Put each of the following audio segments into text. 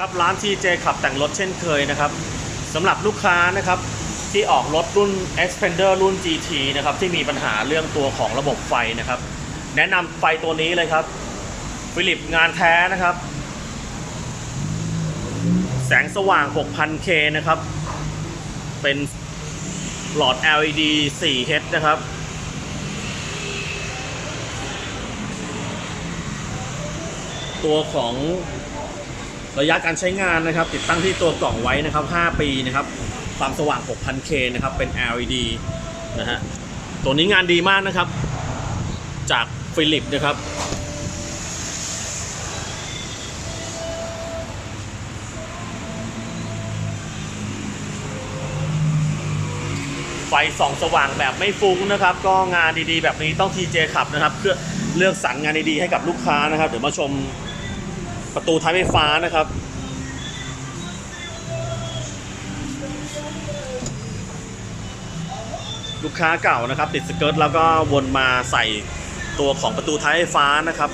ครับร้าน TJ ขับแต่งรถเช่นเคยนะครับสำหรับลูกค้านะครับที่ออกรถรุ่น Expander รุ่น GT นะครับที่มีปัญหาเรื่องตัวของระบบไฟนะครับ แนะนำไฟตัวนี้เลยครับฟิลิปงานแท้นะครับ แสงสว่าง 6,000K นะครับ เป็นหลอด LED 4H นะครับตัวของ ระยะการใช้งานนะครับ ติดตั้งที่ตัวกล่องไว้นะครับ 5 ปีนะครับ ความสว่าง 6,000K นะครับ เป็น LED นะฮะ ตัวนี้งานดีมากนะครับ จากฟิลิปนะครับ ไฟส่องสว่างแบบไม่ฟุ้งนะครับ ก็งานดีๆ แบบนี้ต้อง TJ ขับนะครับ เพื่อเลือกสรรงานดีๆ ให้กับลูกค้านะครับ เดี๋ยวมาชม ประตูท้ายไฟฟ้านะครับ ลูกค้าเก่านะครับ ติดสเกิร์ตแล้วก็วนมาใส่ตัวของประตูท้ายไฟฟ้านะครับ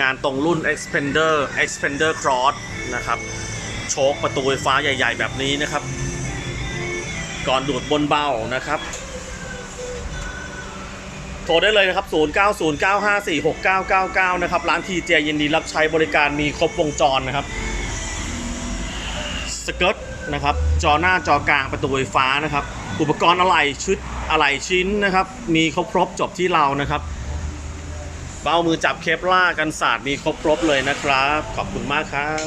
งานตรงรุ่น Expander Expander Cross นะครับโชคประตูไฟฟ้าใหญ่ ๆ แบบนี้นะครับ ก่อนดูดบนเบานะครับ โทรได้เลยนะครับ 0909546999 นะครับ ร้านทีเจยินดีรับใช้บริการมีครบวงจรนะครับ สเกิร์ตนะครับ จอหน้าจอกลางประตูไฟฟ้านะครับ อุปกรณ์อะไหล่ชุดอะไหล่ชิ้นนะครับ มีครบครบจบที่เรานะครับ เบ้ามือจับเคปล่ากันศาสตร์มีครบครบเลยนะครับ ขอบคุณมากครับ